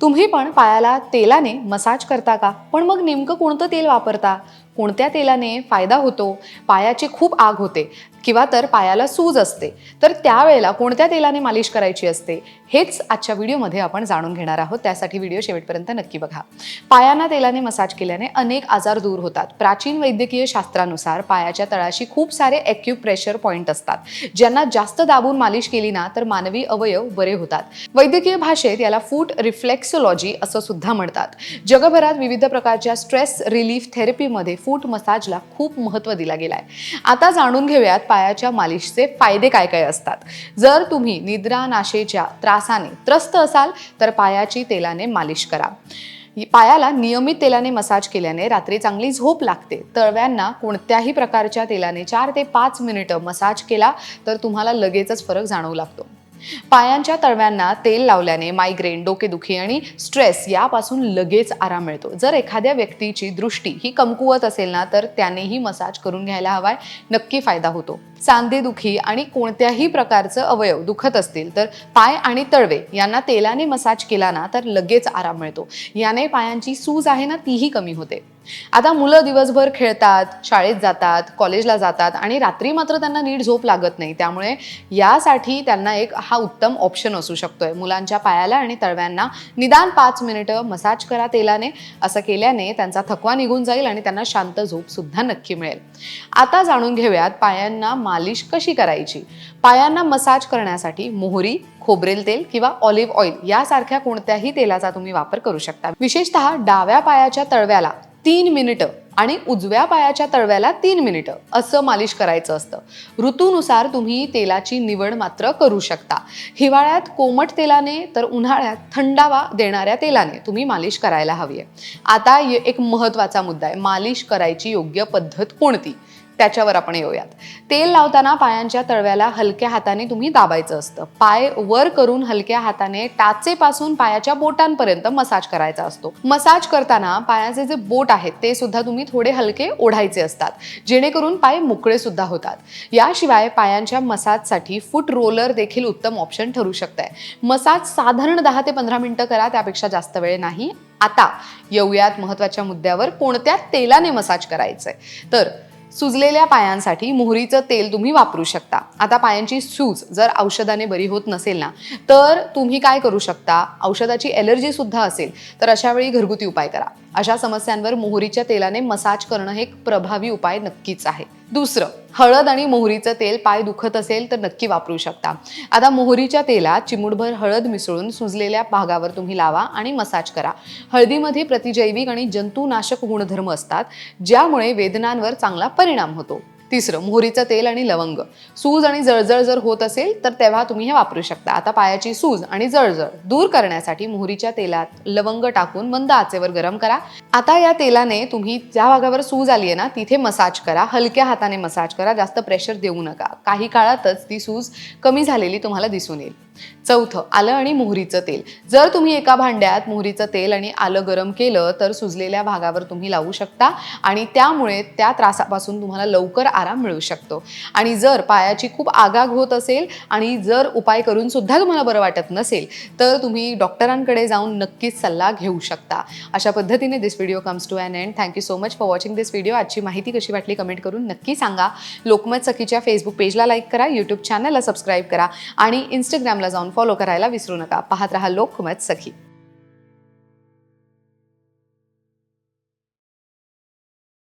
तुम्ही पण पायाला तेलाने मसाज करता का? पण मग नेमकं कोणतं तेल वापरता? कोणत्या तेलाने फायदा होतो? पायाची खूप आग होते. किंवा तर पायाला सूज असते. तर त्यावेळेला कोणत्या तेलाने मालिश करायची असते हेच आजच्या व्हिडिओमध्ये आपण जाणून घेणार आहोत. त्यासाठी व्हिडिओ शेवटपर्यंत नक्की बघा. पायांना तेलाने मसाज केल्याने अनेक आजार दूर होतात. प्राचीन वैद्यकीय शास्त्रानुसार पायाच्या तळाशी खूप सारे प्रेशर पॉईंट असतात. ज्यांना जास्त दाबून मालिश केली ना तर मानवी अवयव बरे होतात. वैद्यकीय भाषेत याला फूट रिफ्लेक्सोलॉजी असं सुद्धा म्हणतात. जगभरात विविध प्रकारच्या स्ट्रेस रिलीफ थेरपीमध्ये फूट मसाजला खूप महत्त्व दिला गेलाय. आता जाणून घेऊयात पायाच्या मालिशचे फायदे काय काय असतात? जर तुम्ही निद्रानाशेच्या त्रासाने त्रस्त असाल तर पायाची तेलाने मालिश करा. पायाला नियमित तेलाने मसाज केल्याने रात्री चांगली झोप लागते. तळव्यांना कोणत्याही प्रकारच्या तेलाने चार ते पाच मिनिटं मसाज केला तर तुम्हाला लगेचच फरक जाणवू लागतो. पायांच्या तळव्यांना तेल लावल्याने मायग्रेन डोकेदुखी आणि स्ट्रेस यापासून लगेच आराम मिळतो. जर एखाद्या व्यक्तीची दृष्टी ही कमकुवत असेल ना तर त्यानेही मसाज करून घ्यायला हवाय. नक्की फायदा होतो. सांधेदुखी आणि कोणत्याही प्रकारचं अवयव दुखत असतील तर पाय आणि तळवे यांना तेलाने मसाज केला ना तर लगेच आराम मिळतो. याने पायांची सूज आहे ना तीही कमी होते. आता मुलं दिवसभर खेळतात शाळेत जातात कॉलेजला जातात आणि रात्री मात्र त्यांना नीट झोप लागत नाही. त्यामुळे यासाठी त्यांना एक हा उत्तम ऑप्शन असू शकतोय. मुलांच्या पायाला आणि तळव्यांना निदान पाच मिनिटं मसाज करा तेलाने असं केल्याने त्यांचा थकवा निघून जाईल आणि त्यांना शांत झोप सुद्धा नक्की मिळेल. आता जाणून घेऊयात पायांना मालिश कशी करायची? पायांना मसाज करण्यासाठी मोहरी खोबरेल तेल किंवा ऑलिव्ह ऑइल यासारख्या कोणत्याही तेलाचा तुम्ही वापर करू शकता. विशेषतः डाव्या पायाच्या तळव्याला तीन मिनिटं आणि उजव्या पायाच्या तळव्याला तीन मिनिटं असं मालिश करायचं असतं. ऋतूनुसार तुम्ही तेलाची निवड मात्र करू शकता. हिवाळ्यात कोमट तेलाने तर उन्हाळ्यात थंडावा देणाऱ्या तेलाने तुम्ही मालिश करायला हवी आहे आता एक महत्त्वाचा मुद्दा आहे. मालिश करायची योग्य पद्धत कोणती? त्याच्यावर आपण येऊयात. तेल लावताना पायांच्या तळव्याला हलक्या हाताने तुम्ही दाबायचं असतं. पाय वर करून हलक्या हाताने टाचेपासून पायाच्या बोटांपर्यंत मसाज करायचा असतो. मसाज करताना पायाचे जे बोट आहेत ते सुद्धा तुम्ही थोडे हलके ओढायचे असतात. जेणेकरून पाय मोकळे सुद्धा होतात. याशिवाय पायांच्या मसाजसाठी फूट रोलर देखील उत्तम ऑप्शन ठरू शकत आहे मसाज साधारण दहा ते पंधरा मिनिटं करा त्यापेक्षा जास्त वेळ नाही. आता येऊयात महत्त्वाच्या मुद्द्यावर. कोणत्या तेलाने मसाज करायचंय? तर सुजलेल्या पायांसाठी मोहरीचं तेल तुम्ही वापरू शकता. आता पायांची सूज जर औषधाने बरी होत नसेल ना तर तुम्ही काय करू शकता? औषधाची एलर्जी सुद्धा असेल तर अशा वेळी घरगुती उपाय करा. अशा समस्यांवर मोहरीच्या तेलाने मसाज करणं हे एक प्रभावी उपाय नक्कीच आहे. दुसरं हळद आणि मोहरीचं तेल पाय दुखत असेल तर नक्की वापरू शकता. आता मोहरीच्या तेलात चिमूटभर हळद मिसळून सुजलेल्या भागावर तुम्ही लावा आणि मसाज करा. हळदीमध्ये प्रतिजैविक आणि जंतुनाशक गुणधर्म असतात ज्यामुळे वेदनांवर चांगला परिणाम होतो. तिसरं मोहरीचं तेल आणि लवंग. सूज आणि जळजळ जर होत असेल तर तेव्हा तुम्ही हे वापरू शकता. आता पायाची सूज आणि जळजळ दूर करण्यासाठी मोहरीच्या तेलात लवंग टाकून मंद आचेवर गरम करा. आता या तेलाने तुम्ही ज्या भागावर सूज आली आहे ना तिथे मसाज करा. हलक्या हाताने मसाज करा. जास्त प्रेशर देऊ नका. काही काळातच ती सूज कमी झालेली तुम्हाला दिसून येईल. चौथं आलं आणि मोहरीचं तेल. जर तुम्ही एका भांड्यात मोहरीचं तेल आणि आलं गरम केलं तर सुजलेल्या भागावर तुम्ही लावू शकता आणि त्यामुळे त्या त्रासापासून तुम्हाला लवकर आराम मिळू शकतो. आणि जर पायाची खूप आगाग होत असेल आणि जर उपाय करून सुद्धा तुम्हाला बरं वाटत नसेल तर तुम्ही डॉक्टरांकडे जाऊन नक्कीच सल्ला घेऊ शकता. अशा पद्धतीने this video comes to an end thank you so much for watching this video आजची माहिती कशी वाटली कमेंट करून नक्की सांगा. लोकमत सखीच्या फेसबुक पेजला लाईक करा यूट्यूब चॅनलला सबस्क्राईब करा आणि इंस्टाग्रामला जाऊन फॉलो करायला विसरू नका. पाहत रहा लोकमत सखी.